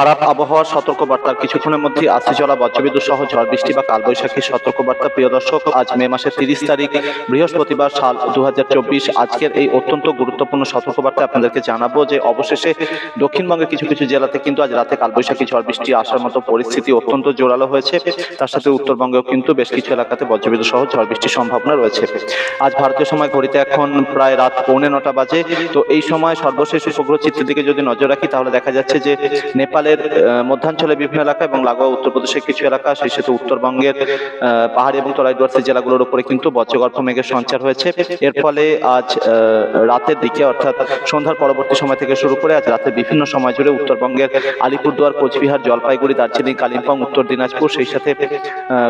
খারাপ আবহাওয়ার সতর্কবার্তার কিছুক্ষণের মধ্যে আসতে চলা বজ্রবিদ্যুৎ সহ ঝড়, বৃষ্টি বা কালবৈশাখীর সতর্কবার্তা। প্রিয় দর্শক, আজ মে মাসের তিরিশ তারিখ, বৃহস্পতিবার সাল দু আজকের এই অত্যন্ত গুরুত্বপূর্ণ সতর্কবার্তা আপনাদেরকে জানাব যে, অবশেষে দক্ষিণবঙ্গের কিছু কিছু জেলাতে কিন্তু আজ রাতে কালবৈশাখী ঝড়, বৃষ্টি আসার মতো পরিস্থিতি অত্যন্ত জোরালো হয়েছে। তার সাথে উত্তরবঙ্গেও কিন্তু বেশ কিছু এলাকাতে বজ্রবিদ্যুৎ সহ ঝড়, বৃষ্টির সম্ভাবনা রয়েছে। আজ ভারতীয় সময় ঘড়িতে এখন প্রায় রাত পৌনে নটা বাজে। তো এই সময় সর্বশেষ উপগ্রহ চিত্রের দিকে যদি নজর রাখি, তাহলে দেখা যাচ্ছে যে নেপালের আহ, মধ্যাঞ্চলের বিভিন্ন এলাকা এবং লাগোয়া উত্তরপ্রদেশের কিছু এলাকা সেই সাথে উত্তরবঙ্গের পাহাড়ি এবং তরাই ডুয়ার্সের জেলাগুলোর উপরে কিন্তু বজ্রগর্ভ মেঘের সঞ্চার হয়েছে। এর ফলে আজ রাতের দিকে অর্থাৎ সন্ধ্যার পরবর্তী সময় থেকে শুরু করে আজ রাতের বিভিন্ন সময় জুড়ে উত্তরবঙ্গের আলিপুরদুয়ার কোচবিহার জলপাইগুড়ি দার্জিলিং কালিম্পং উত্তর দিনাজপুর সেই সাথে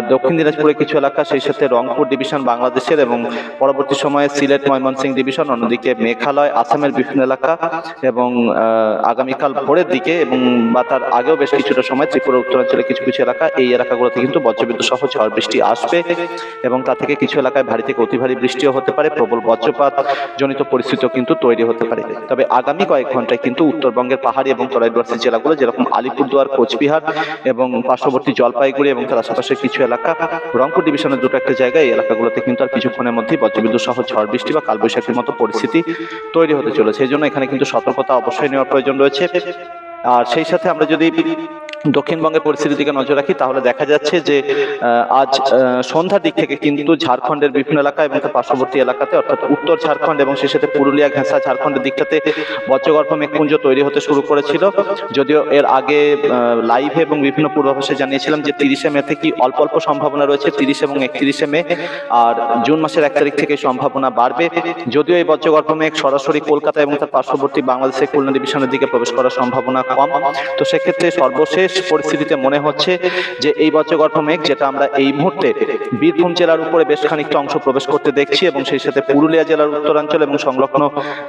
দক্ষিণ দিনাজপুরের কিছু এলাকা সেই সাথে রংপুর ডিভিশন বাংলাদেশের এবং পরবর্তী সময়ে সিলেট ময়মনসিংহ ডিভিশন অন্যদিকে মেঘালয় আসামের বিভিন্ন এলাকা এবং আগামীকাল ভোরের দিকে এবং বা তার আগেও বেশ কিছুটা সময় ত্রিপুরা উত্তরাঞ্চলের কিছু কিছু এলাকা, এই এলাকাগুলোতে কিন্তু বজ্রবিদ্যুৎ সহ ঝড় বৃষ্টি আসবে এবং তা থেকে কিছু এলাকায় ভারী থেকে অতি ভারী বৃষ্টিও হতে পারে, প্রবল বজ্রপাত জনিত পরিস্থিতিও কিন্তু তৈরি হতে পারে। তবে আগামী কয়েক ঘন্টায় কিন্তু উত্তরবঙ্গের পাহাড়ি এবং তরাই ডুয়ার্সের জেলাগুলো, যেরকম আলিপুরদুয়ার, কোচবিহার এবং পার্শ্ববর্তী জলপাইগুড়ি এবং তার আশেপাশের কিছু এলাকা, রংপুর ডিভিশনের দুটো একটা জায়গায় এই এলাকাগুলোতে কিন্তু আর কিছুক্ষণের মধ্যেই বজ্রবিদ্যুৎ সহ ঝড় বৃষ্টি বা কালবৈশাখীর মতো পরিস্থিতি তৈরি হতে চলেছে। এই জন্য এখানে কিন্তু সতর্কতা অবশ্যই নেওয়ার প্রয়োজন রয়েছে। আর সেই সাথে আমরা যদি দক্ষিণবঙ্গের পরিস্থিতির দিকে নজর রাখি, তাহলে দেখা যাচ্ছে যে আজ সন্ধ্যার দিক থেকে কিন্তু ঝাড়খণ্ডের বিভিন্ন এলাকা এবং তার পার্শ্ববর্তী এলাকাতে, অর্থাৎ উত্তর ঝাড়খণ্ড এবং সেই সাথে পুরুলিয়া ঘেঁষা ঝাড়খণ্ডের দিকটাতে বজ্রগর্ভ মেঘপুঞ্জ তৈরি হতে শুরু করেছিল। যদিও এর আগে লাইভে এবং বিভিন্ন পূর্বাভাসে জানিয়েছিলাম যে তিরিশে মে থেকে অল্প অল্প সম্ভাবনা রয়েছে, তিরিশ এবং একত্রিশে মে, আর জুন মাসের এক তারিখ থেকে সম্ভাবনা বাড়বে। যদিও এই বজ্রগর্ভ মেঘ সরাসরি কলকাতা এবং তার পার্শ্ববর্তী বাংলাদেশের খুলনা ডিভিশনের দিকে প্রবেশ করার সম্ভাবনা কম। তো সেক্ষেত্রে সর্বশেষ পরিস্থিতিতে মনে হচ্ছে যে এই বজ্রগর্ভ মেঘ যেটা আমরা এই মুহূর্তে বীরভূম জেলার উপরে বেশ খানিকটা অংশ প্রবেশ করতে দেখছি এবং সেই সাথে পুরুলিয়া জেলার উত্তরাঞ্চল এবং সংলগ্ন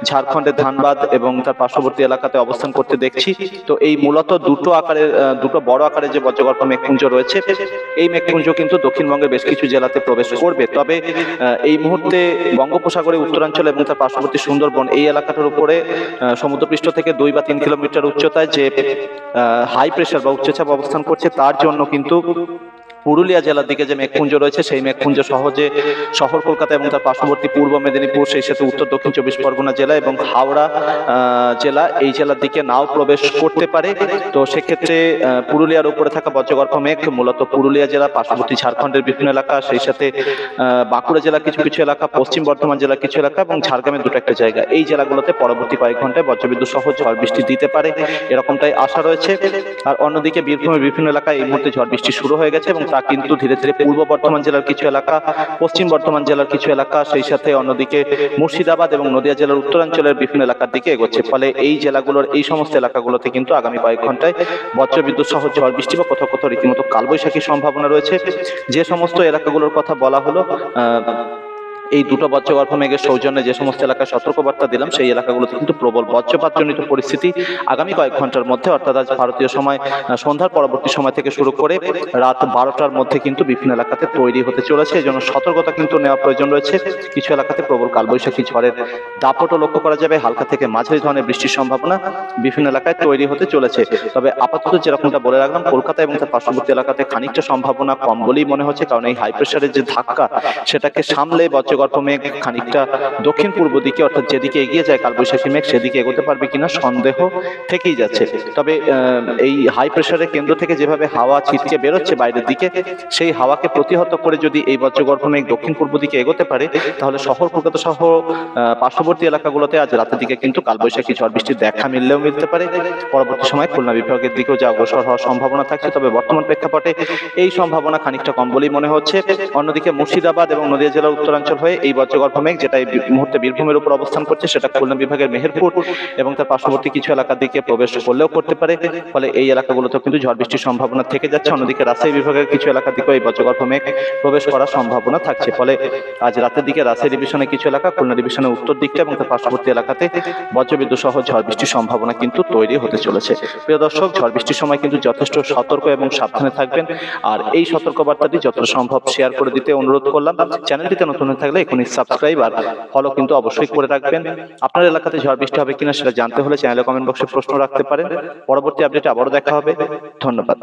ঝাড়খণ্ডের ধানবাদ এবং তার পার্শ্ববর্তী এলাকাতে অবস্থান করতে দেখছি। তো এই মূলত দুটো আকারের দুটো বড় আকারের যে বজ্রগর্ভ মেঘপুঞ্জ রয়েছে, এই মেঘপুঞ্জ কিন্তু দক্ষিণবঙ্গের বেশ কিছু জেলাতে প্রবেশ করবে। তবে এই মুহূর্তে বঙ্গোপসাগরের উত্তরাঞ্চল এবং তার পার্শ্ববর্তী সুন্দরবন এই এলাকাটার উপরে সমুদ্রপৃষ্ঠ থেকে দুই বা তিন কিলোমিটার উচ্চতায় যে হাই প্রেশার বা উচ্চচাপ অবস্থান করছে তার জন্য কিন্তু পুরুলিয়া জেলার দিকে যে মেঘপুঞ্জ রয়েছে, সেই মেঘপুঞ্জ সহজে শহর কলকাতা এবং তার পার্শ্ববর্তী পূর্ব মেদিনীপুর, সেই সাথে উত্তর, দক্ষিণ চব্বিশ পরগনা জেলা এবং হাওড়া জেলা, এই জেলার দিকে নাও প্রবেশ করতে পারে। তো সেক্ষেত্রে পুরুলিয়ার উপরে থাকা বজ্রগর্ভ মেঘ, মূলত পুরুলিয়া জেলা, পার্শ্ববর্তী ঝাড়খণ্ডের বিভিন্ন এলাকা, সেই সাথে বাঁকুড়া জেলার কিছু কিছু এলাকা, পশ্চিম বর্ধমান জেলার কিছু এলাকা এবং ঝাড়গ্রামের দুটো একটা জায়গা। এই জেলাগুলোতে পরবর্তী কয়েক ঘন্টায় বজ্রবিদ্যুৎ সহ ঝড় বৃষ্টি দিতে পারে, এরকমটাই আশা রয়েছে। আর অন্যদিকে বীরভূমের বিভিন্ন এলাকায় এই মুহূর্তে ঝড় বৃষ্টি শুরু হয়ে গেছে এবং তা কিন্তু ধীরে ধীরে পূর্ব বর্ধমান জেলার কিছু এলাকা, পশ্চিম বর্ধমান জেলার কিছু এলাকা, সেই সাথে অন্যদিকে মুর্শিদাবাদ এবং নদিয়া জেলার উত্তরাঞ্চলের বিভিন্ন এলাকার দিকে এগোচ্ছে। ফলে এই জেলাগুলোর, এই সমস্ত এলাকাগুলোতে কিন্তু আগামী কয়েক ঘন্টায় বজ্রবিদ্যুৎ সহ ঝড় বৃষ্টি বা কোথাও কোথাও রীতিমতো কালবৈশাখীর সম্ভাবনা রয়েছে। যে সমস্ত এলাকাগুলোর কথা বলা হলো এই দুটো বজ্রগর্ভ মেঘের সৌজন্যে যে সমস্ত এলাকায় সতর্কবার্তা দিলাম, সেই এলাকাগুলোতে কিন্তু প্রবল বজ্রপাতজনিত পরিস্থিতি আগামী কয়েক ঘণ্টার মধ্যে, অর্থাৎ আজ ভারতীয় সময় সন্ধ্যার পরবর্তী সময় থেকে শুরু করে রাত বারোটার মধ্যে কিন্তু বিভিন্ন এলাকাতে তৈরি হতে চলেছে। এই জন্য সতর্কতা কিন্তু নেওয়া প্রয়োজন রয়েছে। কিছু এলাকাতে প্রবল কালবৈশাখী ঝড়ের দাপটও লক্ষ্য করা যাবে। হালকা থেকে মাঝারি ধরনের বৃষ্টির সম্ভাবনা বিভিন্ন এলাকায় তৈরি হতে চলেছে। তবে আপাতত যেরকমটা বলে রাখলাম, কলকাতা এবং তার পার্শ্ববর্তী এলাকাতে খানিকটা সম্ভাবনা কম বলেই মনে হচ্ছে, কারণ এই হাই প্রেশারের যে ধাক্কা, সেটাকে সামলে বজ্রগর্ভ মেঘ খানিকটা দক্ষিণ পূর্ব দিকে, অর্থাৎ যেদিকে এগিয়ে যায় কালবৈশাখী মেঘ, সেদিকে এগোতে পারবে কিনা সন্দেহ থেকেই যাচ্ছে। তবে এই হাই প্রেশারের কেন্দ্র থেকে যেভাবে হাওয়া ছিটকে বেরোচ্ছে বাইরের দিকে, সেই হাওয়াকে প্রতিহত করে যদি এই বজ্রগর্ভ মেঘ দক্ষিণ পূর্ব দিকে এগোতে পারে, তাহলে শহর, কলকাতা সহ পার্শ্ববর্তী এলাকাগুলোতে আজ রাতের দিকে কিন্তু কালবৈশাখী ঝড় বৃষ্টির দেখা মিললেও মিলতে পারে। পরবর্তী সময় খুলনা বিভাগের দিকেও যা অগ্রসর হওয়ার সম্ভাবনা থাকছে, তবে বর্তমান প্রেক্ষাপটে এই সম্ভাবনা খানিকটা কম বলেই মনে হচ্ছে। অন্যদিকে মুর্শিদাবাদ এবং নদিয়া জেলার উত্তরাঞ্চল হয়ে এই বজ্রগর্ভ মেঘ যেটা এই মুহূর্তে বীরভূমের উপর অবস্থান করছে, সেটা খুলনা বিভাগের মেহেরপুর এবং তার পার্শ্ববর্তী কিছু এলাকার দিকে প্রবেশ করলেও করতে পারে। ফলে এই এলাকাগুলোতেও কিন্তু ঝড় বৃষ্টির সম্ভাবনা থেকে যাচ্ছে। অন্যদিকে রাজশাহী বিভাগের কিছু এলাকার দিকেও এই বজ্রগর্ভ মেঘ প্রবেশ করার সম্ভাবনা থাকছে। ফলে আজ রাতের দিকে রাজশাহী ডিভিশনের কিছু এলাকা, খুলনা ডিভিশনের উত্তর দিকটা এবং তার পার্শ্ববর্তী এলাকাতে বজ্রবিদ্যুৎ সহ ঝড় বৃষ্টির সম্ভাবনা কিন্তু তৈরি হতে চলেছে। প্রিয় দর্শক, ঝড় বৃষ্টির সময় কিন্তু যথেষ্ট সতর্ক এবং সাবধানে থাকবেন। আর এই সতর্কবার্তাটি যত সম্ভব শেয়ার করে দিতে অনুরোধ করলাম। চ্যানেলটিতে নতুন হয়ে থাকলে এখনই সাবস্ক্রাইব আর ফলো কিন্তু অবশ্যই করে রাখবেন। আপনার এলাকাতে ঝড় বৃষ্টি হবে কিনা সেটা জানতে হলে চ্যানেলে কমেন্ট বক্সে প্রশ্ন রাখতে পারেন। পরবর্তী আপডেটে আবারও দেখা হবে। ধন্যবাদ।